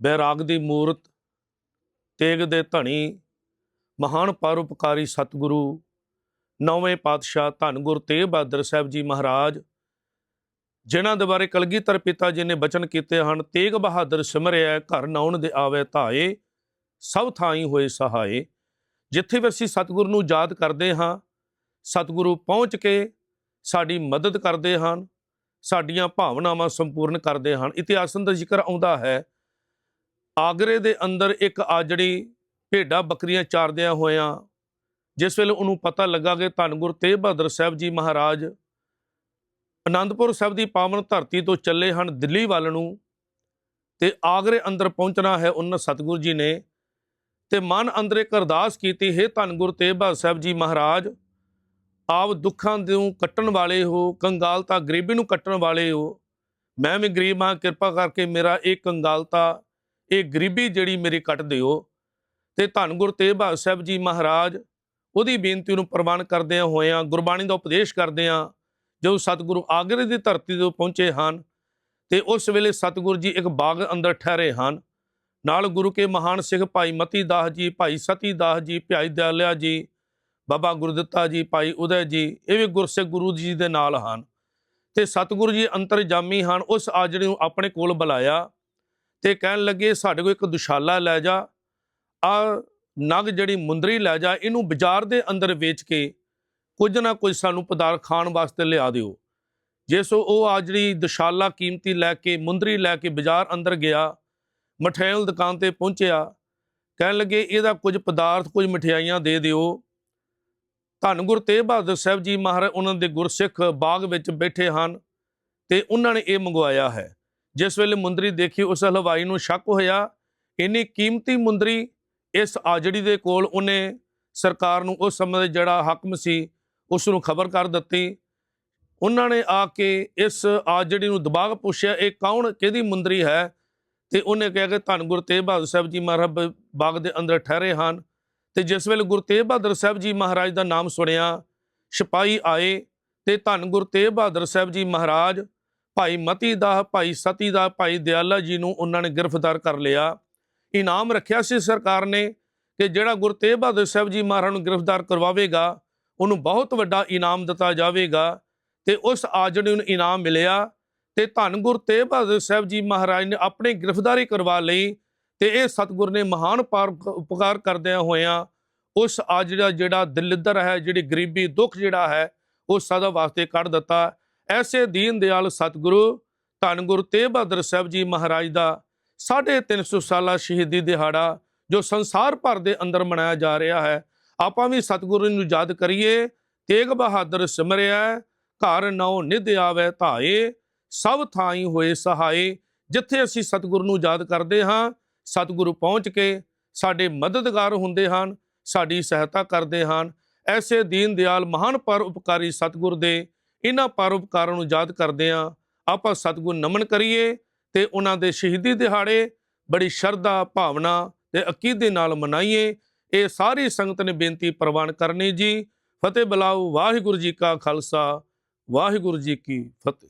ਬੈਰਾਗ ਦੀ ਮੂਰਤ, ਤੇਗ ਦੇ ਧਣੀ, ਮਹਾਨ ਪਰਉਪਕਾਰੀ ਸਤਿਗੁਰੂ, ਨੌਵੇਂ ਪਾਤਸ਼ਾਹ ਧੰਨ ਗੁਰੂ ਤੇਗ ਬਹਾਦਰ ਸਾਹਿਬ ਜੀ ਮਹਾਰਾਜ, ਜਿਨ੍ਹਾਂ ਦੇ ਬਾਰੇ ਕਲਗੀਧਰ ਪਿਤਾ ਜੀ ਨੇ ਬਚਨ ਕੀਤੇ ਹਨ, ਤੇਗ ਬਹਾਦਰ ਸਿਮਰਿਆ, ਘਰ ਨਾਉਣ ਦੇ ਆਵੇ ਧਾਏ, ਸਭ ਥਾਈ ਹੋਏ ਸਹਾਏ। ਜਿੱਥੇ ਵੀ ਅਸੀਂ ਸਤਿਗੁਰੂ ਨੂੰ ਯਾਦ ਕਰਦੇ ਹਾਂ, ਸਤਿਗੁਰੂ ਪਹੁੰਚ ਕੇ ਸਾਡੀ ਮਦਦ ਕਰਦੇ ਹਨ, ਸਾਡੀਆਂ ਭਾਵਨਾਵਾਂ ਸੰਪੂਰਨ ਕਰਦੇ ਹਨ। ਇਤਿਹਾਸ ਦਾ ਜ਼ਿਕਰ ਆਉਂਦਾ ਹੈ ਆਗਰੇ ਦੇ ਅੰਦਰ ਇੱਕ ਆ ਆਜੜੀ ਭੇਡਾਂ ਬੱਕਰੀਆਂ ਚਾਰਦਿਆਂ ਹੋਇਆਂ, ਜਿਸ ਵੇਲੇ ਉਹਨੂੰ ਪਤਾ ਲੱਗਾ ਕਿ ਧੰਨ ਗੁਰੂ ਤੇਗ ਬਹਾਦਰ ਸਾਹਿਬ ਜੀ ਮਹਾਰਾਜ ਅਨੰਦਪੁਰ ਸਾਹਿਬ ਦੀ ਪਾਵਨ ਧਰਤੀ ਤੋਂ ਚੱਲੇ ਹਨ ਦਿੱਲੀ ਵੱਲ ਨੂੰ ਤੇ ਆਗਰੇ ਅੰਦਰ ਪਹੁੰਚਣਾ ਹੈ ਉਹਨਾਂ ਸਤਿਗੁਰੂ ਜੀ ਨੇ ਤੇ ਮਨ ਅੰਦਰ ਇੱਕ ਅਰਦਾਸ ਕੀਤੀ, ਹੈ ਧੰਨ ਗੁਰੂ ਤੇਗ ਬਹਾਦਰ ਸਾਹਿਬ ਜੀ ਮਹਾਰਾਜ, ਆਪ ਦੁੱਖਾਂ ਨੂੰ ਕੱਟਣ ਵਾਲੇ ਹੋ, ਕੰਗਾਲਤਾ ਗਰੀਬੀ ਨੂੰ ਕੱਟਣ ਵਾਲੇ ਹੋ। ਮੈਂ ਵੀ ਗਰੀਬ ਹਾਂ, ਕਿਰਪਾ ਕਰਕੇ ਮੇਰਾ ਇਹ ਕੰਗਾਲਤਾ ਇਹ ਗਰੀਬੀ ਜਿਹੜੀ ਮੇਰੀ ਕੱਟ ਦਿਓ ਤੇ ਧੰਨ ਗੁਰੂ ਤੇਗ ਬਹਾਦਰ ਸਾਹਿਬ ਜੀ ਮਹਾਰਾਜ, ਉਹਦੀ ਬੇਨਤੀ ਨੂੰ ਪ੍ਰਵਾਨ ਕਰਦਿਆਂ ਹੋਇਆਂ ਗੁਰਬਾਣੀ ਦਾ ਉਪਦੇਸ਼ ਕਰਦੇ ਕਰਦਿਆਂ ਜਦੋਂ ਸਤਿਗੁਰੂ ਆਗਰੇ ਦੀ ਧਰਤੀ ਤੋਂ ਪਹੁੰਚੇ ਹਨ ਤੇ ਉਸ ਵੇਲੇ ਸਤਿਗੁਰੂ ਜੀ ਇੱਕ ਬਾਗ ਅੰਦਰ ਠਹਿਰੇ ਹਨ। ਨਾਲ ਗੁਰੂ ਕੇ ਮਹਾਨ ਸਿੱਖ ਭਾਈ ਮਤੀ ਦਾਸ ਜੀ, ਭਾਈ ਸਤੀ ਦਾਸ ਜੀ, ਭਾਈ ਦਿਆਲਿਆ ਜੀ, ਬਾਬਾ ਗੁਰਦਿੱਤਾ ਜੀ, ਭਾਈ ਉਦੈ ਜੀ, ਇਹ ਵੀ ਗੁਰਸਿੱਖ ਗੁਰੂ ਜੀ ਦੇ ਨਾਲ ਹਨ। ਤੇ ਸਤਿਗੁਰੂ ਜੀ ਅੰਤਰਜਾਮੀ ਹਨ, ਉਸ ਆਜੜੀ ਨੂੰ ਆਪਣੇ ਕੋਲ ਬੁਲਾਇਆ। ਤੇ ਕਹਿਣ ਲੱਗੇ, ਸਾਡੇ ਕੋਲ ਇੱਕ ਦੁਸ਼ਾਲਾ ਲੈ ਜਾ। ਆ ਨਗ ਜਿਹੜੀ ਮੁੰਦਰੀ ਲੈ ਜਾ, ਇਹਨੂੰ ਬਾਜ਼ਾਰ ਦੇ ਅੰਦਰ ਵੇਚ ਕੇ ਕੁਝ ਨਾ ਕੁਝ ਸਾਨੂੰ ਪਦਾਰਥ ਖਾਣ ਵਾਸਤੇ ਲਿਆ ਦਿਓ। ਜਿਸ ਉਹ ਆ ਜਿਹੜੀ ਦੁਸ਼ਾਲਾ ਕੀਮਤੀ ਲੈ ਕੇ, ਮੁੰਦਰੀ ਲੈ ਕੇ ਬਾਜ਼ਾਰ ਅੰਦਰ ਗਿਆ ਮਠਿਆਈ ਦੁਕਾਨ ਤੇ ਪਹੁੰਚਿਆ, ਕਹਿਣ ਲੱਗੇ, ਇਹਦਾ ਕੁਝ ਪਦਾਰਥ, ਕੁਝ ਮਠਿਆਈਆਂ ਦੇ ਦਿਓ। ਧੰਨ ਗੁਰੂ ਤੇਗ ਬਹਾਦਰ ਸਾਹਿਬ ਜੀ ਮਹਾਰਾਜ ਉਹਨਾਂ ਦੇ ਗੁਰਸਿੱਖ ਬਾਗ ਵਿੱਚ ਬੈਠੇ ਹਨ ਤੇ ਉਹਨਾਂ ਨੇ ਇਹ ਮੰਗਵਾਇਆ ਹੈ। ਜਿਸ ਵੇਲੇ ਮੁੰਦਰੀ ਦੇਖੀ, ਉਸ ਹਲਵਾਈ ਨੂੰ ਸ਼ੱਕ ਹੋਇਆ, ਇੰਨੀ ਕੀਮਤੀ ਮੁੰਦਰੀ ਇਸ ਆਜੜੀ ਦੇ ਕੋਲ ਉਹਨੇ ਸਰਕਾਰ ਨੂੰ ਉਸ ਸਮੇਂ ਦਾ ਜਿਹੜਾ ਹਾਕਮ ਸੀ, ਉਸ ਨੂੰ ਖਬਰ ਕਰ ਦਿੱਤੀ। ਉਹਨਾਂ ਨੇ ਆ ਕੇ ਇਸ ਆਜੜੀ ਨੂੰ ਦਬਾਗ ਪੁੱਛਿਆ, ਇਹ ਕੌਣ, ਕਿਹਦੀ ਮੁੰਦਰੀ ਹੈ? ਤੇ ਉਹਨੇ ਕਿਹਾ ਕਿ ਧੰਨ ਗੁਰੂ ਤੇਗ ਬਹਾਦਰ ਸਾਹਿਬ ਜੀ ਮਹਾਰਾਜ ਬਾਗ ਦੇ ਅੰਦਰ ਠਹਿਰੇ ਹਨ। ਤੇ ਜਿਸ ਵੇਲੇ ਗੁਰੂ ਤੇਗ ਬਹਾਦਰ ਸਾਹਿਬ ਜੀ ਮਹਾਰਾਜ ਦਾ ਨਾਮ ਸੁਣਿਆ, ਸਿਪਾਹੀ ਆਏ ਤੇ ਧੰਨ ਗੁਰੂ ਤੇਗ ਬਹਾਦਰ ਸਾਹਿਬ ਜੀ ਮਹਾਰਾਜ ਭਾਈ ਮਤੀ ਦਾ, ਭਾਈ ਸਤੀ ਦਾ, ਭਾਈ ਦਿਆਲਾ ਜੀ ਨੂੰ ਉਹਨਾਂ ਨੇ ਗ੍ਰਿਫਤਾਰ ਕਰ ਲਿਆ। ਇਨਾਮ ਰੱਖਿਆ ਸੀ ਸਰਕਾਰ ਨੇ ਕਿ ਜਿਹੜਾ ਗੁਰੂ ਤੇਗ ਬਹਾਦਰ ਸਾਹਿਬ ਜੀ ਮਹਾਰਾਜ ਨੂੰ ਗ੍ਰਿਫਤਾਰ ਕਰਵਾਵੇਗਾ, ਉਹਨੂੰ ਬਹੁਤ ਵੱਡਾ ਇਨਾਮ ਦਿੱਤਾ ਜਾਵੇਗਾ ਤੇ ਉਸ ਆਜੜੀ ਨੂੰ ਇਨਾਮ ਮਿਲਿਆ ਤੇ ਧੰਨ ਗੁਰੂ ਤੇਗ ਬਹਾਦਰ ਸਾਹਿਬ ਜੀ ਮਹਾਰਾਜ ਨੇ ਆਪਣੀ ਗ੍ਰਿਫਤਾਰੀ ਕਰਵਾ ਲਈ ਤੇ ਇਹ ਸਤਿਗੁਰ ਨੇ ਮਹਾਨ ਪਾਰ ਉਪਕਾਰ ਕਰਦਿਆਂ ਹੋਇਆਂ ਉਸ ਆਜੜਾ ਜਿਹੜਾ ਦਲਿੱਦਰ ਹੈ, ਜਿਹੜੀ ਗਰੀਬੀ ਦੁੱਖ ਜਿਹੜਾ ਹੈ, ਉਹ ਸਦਾ ਵਾਸਤੇ ਕੱਢ ਦਿੱਤਾ। ਐਸੇ ਦੀਨ ਦਿਆਲ ਸਤਿਗੁਰੂ, ਧੰਨ ਗੁਰੂ ਤੇਗ ਬਹਾਦਰ ਸਾਹਿਬ ਜੀ ਮਹਾਰਾਜ ਦਾ 350 ਸਾਲਾ ਸ਼ਹੀਦੀ ਦਿਹਾੜਾ ਜੋ ਸੰਸਾਰ ਭਰ ਦੇ ਅੰਦਰ ਮਨਾਇਆ ਜਾ ਰਿਹਾ ਹੈ। ਆਪਾਂ ਵੀ ਸਤਿਗੁਰੂ ਨੂੰ ਯਾਦ ਕਰੀਏ, ਤੇਗ ਬਹਾਦਰ ਸਿਮਰਿਆ, ਘਰ ਨਉ ਨਿਧ ਆਵੇ ਧਾਏ, ਸਭ ਥਾਈ ਹੋਏ ਸਹਾਏ। ਜਿੱਥੇ ਅਸੀਂ ਸਤਿਗੁਰੂ ਨੂੰ ਯਾਦ ਕਰਦੇ ਹਾਂ, ਸਤਿਗੁਰੂ ਪਹੁੰਚ ਕੇ ਸਾਡੇ ਮਦਦਗਾਰ ਹੁੰਦੇ ਹਨ, ਸਾਡੀ ਸਹਾਇਤਾ ਕਰਦੇ ਹਨ। ਐਸੇ ਦੀਨ ਦਿਆਲ ਮਹਾਨ ਪਰ ਉਪਕਾਰੀ ਸਤਿਗੁਰ ਦੇ ਇਹਨਾਂ ਪਰਉਪਕਾਰਾਂ ਨੂੰ ਯਾਦ ਕਰਦੇ ਹਾਂ। ਆਪਾਂ ਸਤਿਗੁਰ ਨਮਨ ਕਰੀਏ ਤੇ ਉਹਨਾਂ ਦੇ ਸ਼ਹੀਦੀ ਦਿਹਾੜੇ ਬੜੀ ਸ਼ਰਧਾ, ਭਾਵਨਾ ਤੇ ਅਕੀਦੇ ਨਾਲ ਮਨਾਈਏ। ਇਹ ਸਾਰੀ ਸੰਗਤ ਨੇ ਬੇਨਤੀ ਪ੍ਰਵਾਨ ਕਰਨੀ ਜੀ। ਫਤਿਹ ਬਲਾਉ ਵਾਹਿਗੁਰੂ ਜੀ ਕਾ ਖਾਲਸਾ, ਵਾਹਿਗੁਰੂ ਜੀ ਕੀ ਫਤਿਹ।